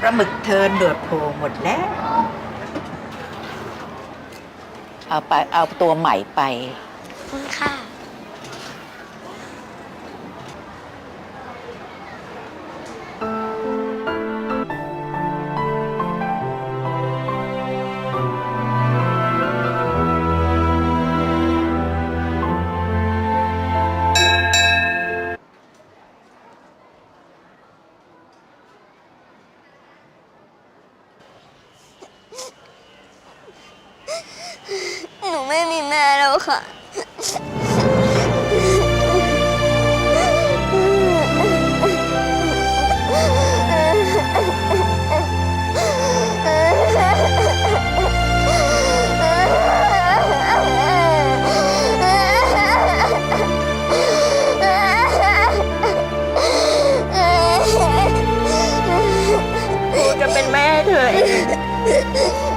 ปลาหมึกเทินวดโผล่หมดแล้ว เอาไปเอาตัวใหม่ไปคุณค่ะ ค่ะครูจะเป็นแม่เธอเอง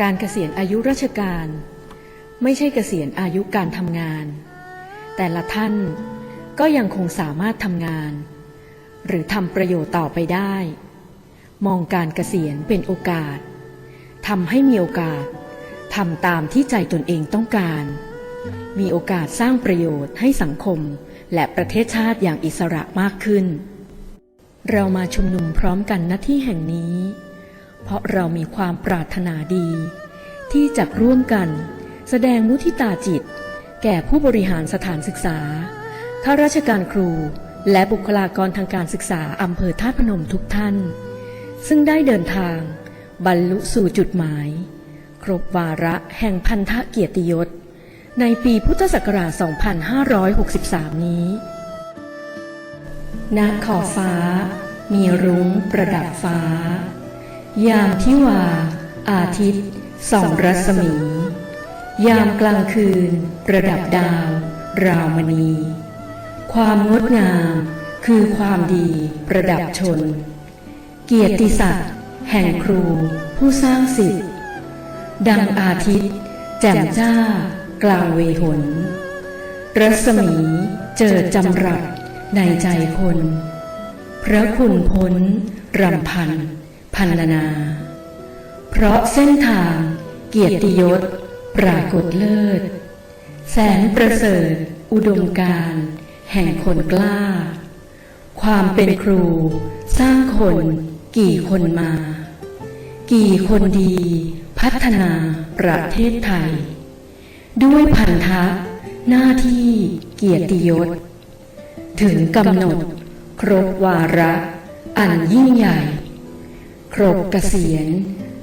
การเกษียณอายุราชการ ไม่ใช่เกษียณอายุการทำงาน แต่ละท่านก็ยังคงสามารถทำงาน หรือทำประโยชน์ต่อไปได้ มองการเกษียณเป็นโอกาสทำให้มีโอกาสทำตามที่ใจตนเองต้องการ มีโอกาสสร้างประโยชน์ให้สังคมและประเทศชาติอย่างอิสระมากขึ้น เรามาชุมนุมพร้อมกันณที่แห่งนี้ เพราะเรามีความปรารถนาดี ที่จะร่วมกัน แสดงมุทิตาจิต แก่ผู้บริหารสถานศึกษาข้าราชการครูและบุคลากรทางการศึกษาอำเภอท่าพนมทุกท่าน ซึ่งได้เดินทาง บรรลุสู่จุดหมาย ครบวาระแห่งพันธะเกียรติยศ ในปีพุทธศักราช 2563 นี้ณขอบฟ้า มีรุ้งประดับฟ้า ยามที่วา อาทิตย์ส่องรัศมี ยามกลางคืน ระดับดาว ราวมณี ความงดงาม คือความดีประดับชน เกียรติศักดิ์แห่งครู ผู้สร้างสิทธิ์ดังอาทิตย์ แจ่มจ้า กลางเวหน รัศมีเจอจำรัดในใจคน พระคุณพ้นรำพัน พันนา เพราะเส้นทางเกียรติยศ ปรากฏเลิศ แสนประเสริฐ อุดมการ แห่งคนกล้า ความเป็นครูสร้างคน กี่คนมา กี่คนดี พัฒนาประเทศไทย ด้วยพันธะหน้าที่เกียรติยศ ถึงกำหนด ครบวาระ อันยิ่งใหญ่ ครบเกษียณ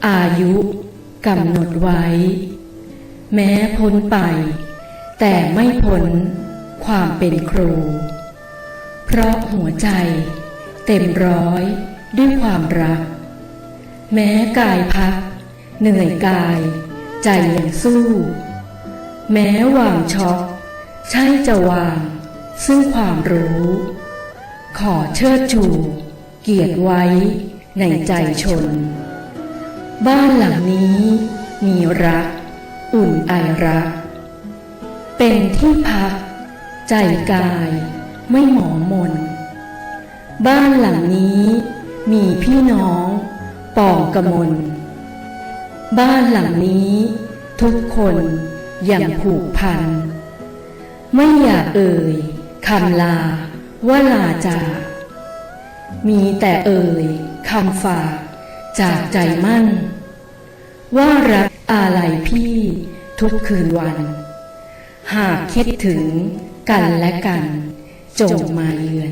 อายุกำหนดไว้ แม้พ้นไป แต่ไม่พ้นความเป็นครู เพราะหัวใจเต็มร้อยด้วยความรัก แม้กายพัก เหนื่อยกาย ใจยังสู้ แม้วางช็อกใช่จะวาง ซึ่งความรู้ ขอเชิดชู เกียรติไว้ ในใจชน บ้านหลังนี้มีรัก อุ่นไอรัก เป็นที่พัก ใจกายไม่หมองมน บ้านหลังนี้มีพี่น้องปองกมล บ้านหลังนี้ทุกคนอย่างผูกพัน ไม่อยากเอ่ยคำลาว่าลาจากมีแต่เอ่ย คำฝากจากใจมั่งว่ารักอะไรพี่ทุกคืนวัน หากคิดถึงกันและกัน จงมาเยือน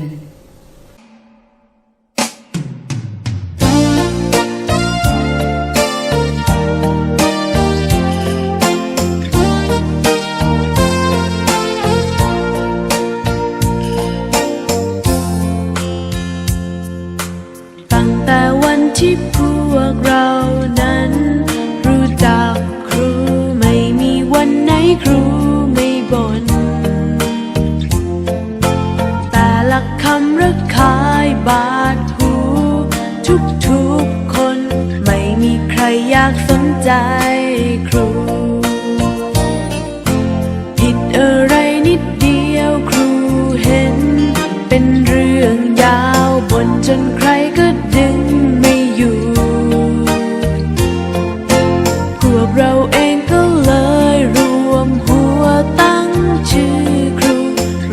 รู้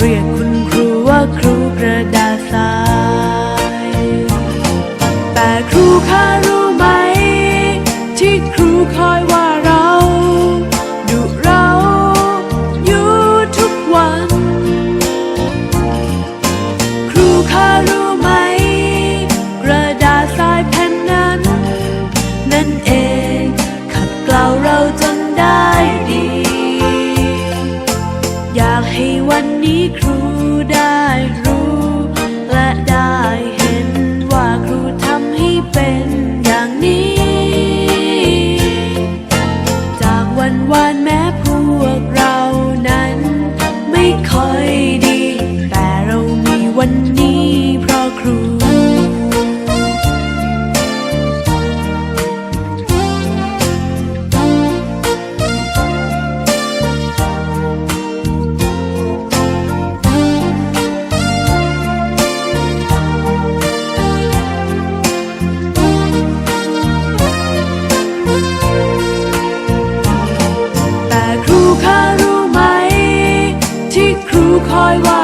เรียน bye bye.